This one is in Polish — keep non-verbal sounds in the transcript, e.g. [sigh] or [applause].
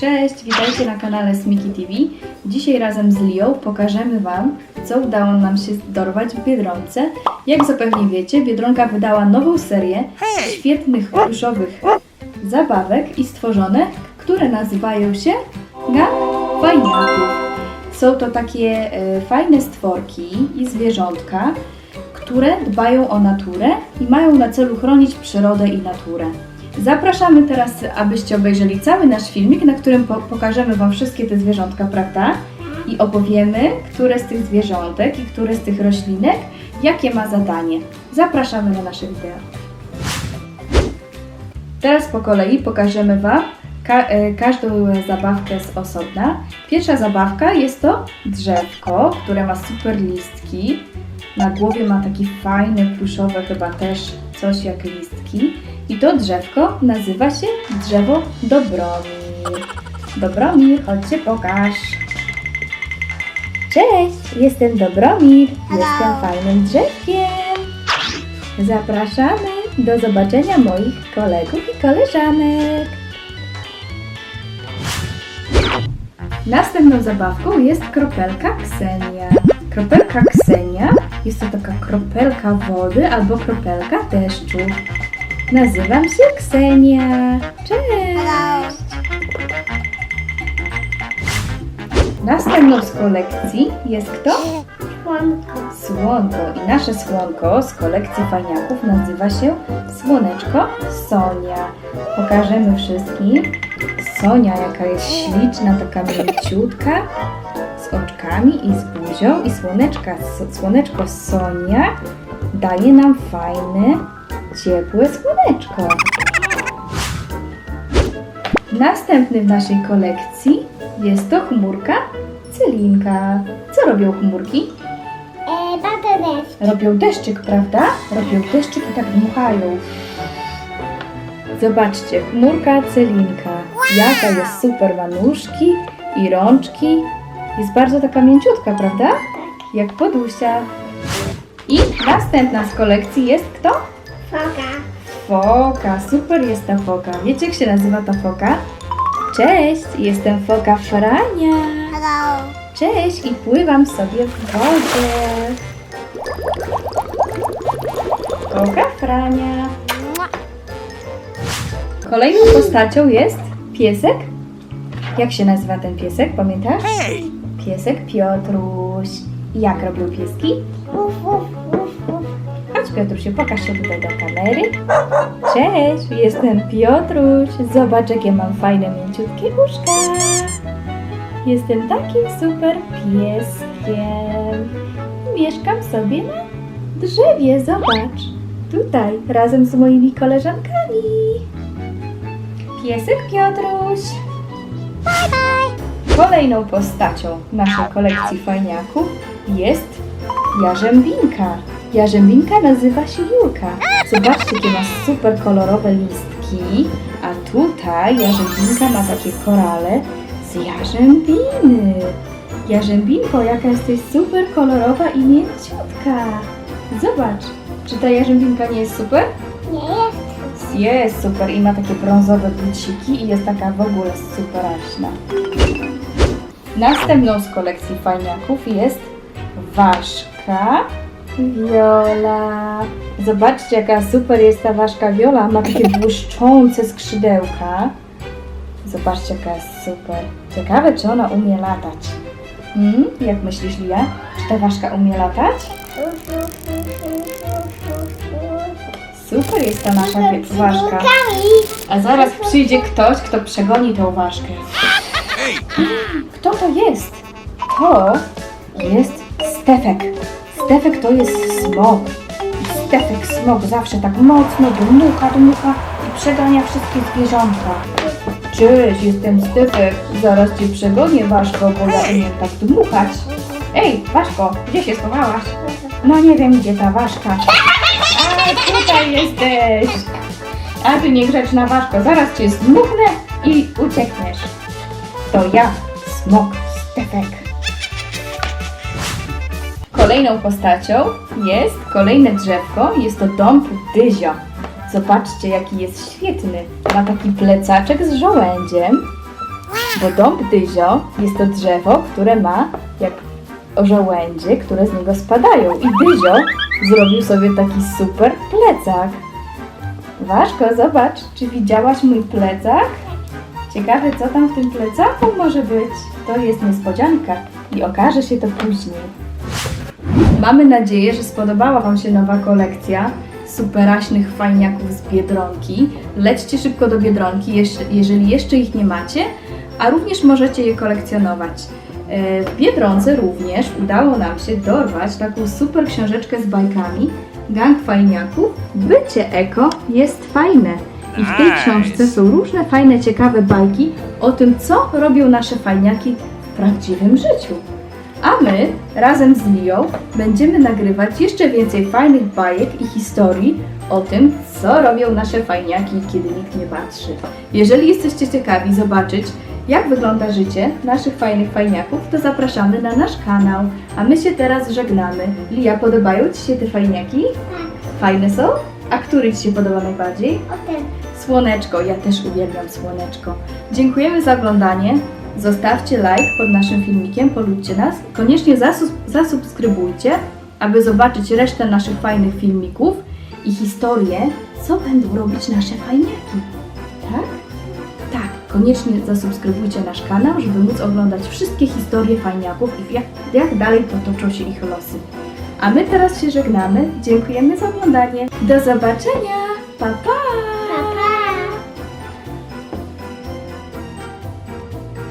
Cześć, witajcie na kanale Smiki TV. Dzisiaj razem z Lią pokażemy Wam, co udało nam się dorwać w Biedronce. Jak zapewne wiecie, Biedronka wydała nową serię świetnych pluszowych zabawek i stworzone, które nazywają się Ga Fajniaków. Są to takie e, fajne stworki i zwierzątka, które dbają o naturę i mają na celu chronić przyrodę i naturę. Zapraszamy teraz, abyście obejrzeli cały nasz filmik, na którym po pokażemy Wam wszystkie te zwierzątka, prawda? I opowiemy, które z tych zwierzątek i które z tych roślinek, jakie ma zadanie. Zapraszamy na nasze wideo. Teraz po kolei pokażemy Wam ka e, każdą zabawkę z osobna. Pierwsza zabawka jest to drzewko, które ma super listki. Na głowie ma taki fajny, pluszowy chyba też coś jak listki. I to drzewko nazywa się drzewo Dobromir. Dobromir, chodźcie pokaż. Cześć, jestem Dobromir. Jestem fajnym drzewkiem. Zapraszamy do zobaczenia moich kolegów i koleżanek. Następną zabawką jest kropelka Ksenia. Kropelka Ksenia jest to taka kropelka wody albo kropelka deszczu. Nazywam się Ksenia. Cześć! Następną z kolekcji jest kto? Słonko. Słonko. I nasze słonko z kolekcji fajniaków nazywa się Słoneczko Sonia. Pokażemy wszystkim. Sonia, jaka jest śliczna, taka mięciutka, z oczkami i z buzią. I słoneczka, słoneczko Sonia daje nam fajne, ciepłe słoneczko. Następny w naszej kolekcji jest to chmurka Celinka. Co robią chmurki? E, deszcz. Robią deszczyk, prawda? Robią deszczyk i tak dmuchają. Zobaczcie, chmurka Celinka. Jaka jest super, ma nóżki i rączki. Jest bardzo taka mięciutka, prawda? Jak podusia. I następna z kolekcji jest kto? Foka. Foka. Super jest ta foka. Wiecie jak się nazywa ta foka? Cześć, jestem foka Frania. Hello. Cześć i pływam sobie w wodzie. Foka Frania. Kolejną postacią jest piesek. Jak się nazywa ten piesek, pamiętasz? Piesek Piotruś. Jak robią pieski? Uf, uf, uf, uf. Chodź Piotrusiu, pokaż się tutaj do kamery. Cześć, jestem Piotruś. Zobacz jakie mam fajne, mięciutkie uszka. Jestem takim super pieskiem. Mieszkam sobie na drzewie, zobacz. Tutaj, razem z moimi koleżankami. Piesek Piotruś. Kolejną postacią naszej kolekcji fajniaków jest Jarzębinka. Jarzębinka nazywa się Julka. Zobaczcie, jakie ma super kolorowe listki. A tutaj Jarzębinka ma takie korale z jarzębiny. Jarzębinko, jaka jesteś super kolorowa i mięciutka. Zobacz, czy ta jarzębinka nie jest super? Nie jest. Jest super i ma takie brązowe buciki i jest taka w ogóle superaśna. Następną z kolekcji fajniaków jest ważka Viola. Zobaczcie jaka super jest ta ważka Viola. Ma takie [laughs] błyszczące skrzydełka. Zobaczcie jaka jest super. Ciekawe czy ona umie latać. Hmm? Jak myślisz Lia? Czy ta ważka umie latać? Super jest ta nasza ważka. A zaraz przyjdzie ktoś, kto przegoni tą ważkę. Kto to jest? To jest Stefek. Stefek to jest smok. I Stefek smok zawsze tak mocno dmucha, dmucha i przegania wszystkie zwierzątka. Cześć, jestem Stefek. Zaraz cię przegonię, Ważko, bo umiem tak dmuchać. Ej, Ważko, gdzie się schowałaś? No nie wiem, gdzie ta Ważka. A, tutaj jesteś. A ty niegrzeczna Ważko, zaraz cię zdmuchnę i uciekniesz. To ja, smok Stefek. Kolejną postacią jest kolejne drzewko, jest to dąb Dyzio. Zobaczcie, jaki jest świetny. Ma taki plecaczek z żołędziem. Bo dąb dyzio jest to drzewo, które ma jak ożołędzie, które z niego spadają. I dyzio zrobił sobie taki super plecak. Ważko, zobacz, czy widziałaś mój plecak? Ciekawe, co tam w tym plecaku może być. To jest niespodzianka i okaże się to później. Mamy nadzieję, że spodobała Wam się nowa kolekcja superaśnych fajniaków z Biedronki. Lećcie szybko do Biedronki, jeżeli jeszcze ich nie macie, a również możecie je kolekcjonować. E, W Biedronce również udało nam się dorwać taką super książeczkę z bajkami Gang Fajniaków Bycie Eko jest fajne. I w tej książce są różne fajne, ciekawe bajki o tym, co robią nasze fajniaki w prawdziwym życiu. A my razem z Lią będziemy nagrywać jeszcze więcej fajnych bajek i historii o tym, co robią nasze fajniaki, kiedy nikt nie patrzy. Jeżeli jesteście ciekawi zobaczyć, jak wygląda życie naszych fajnych fajniaków, to zapraszamy na nasz kanał. A my się teraz żegnamy. Lia, podobają Ci się te fajniaki? Fajne są? A który Ci się podoba najbardziej? Słoneczko, ja też uwielbiam słoneczko. Dziękujemy za oglądanie. Zostawcie like pod naszym filmikiem, polubcie nas. Koniecznie zasus- zasubskrybujcie, aby zobaczyć resztę naszych fajnych filmików i historię, co będą robić nasze fajniaki. Tak? Tak, koniecznie zasubskrybujcie nasz kanał, żeby móc oglądać wszystkie historie fajniaków i jak, jak dalej potoczą się ich losy. A my teraz się żegnamy. Dziękujemy za oglądanie. Do zobaczenia. Pa, pa!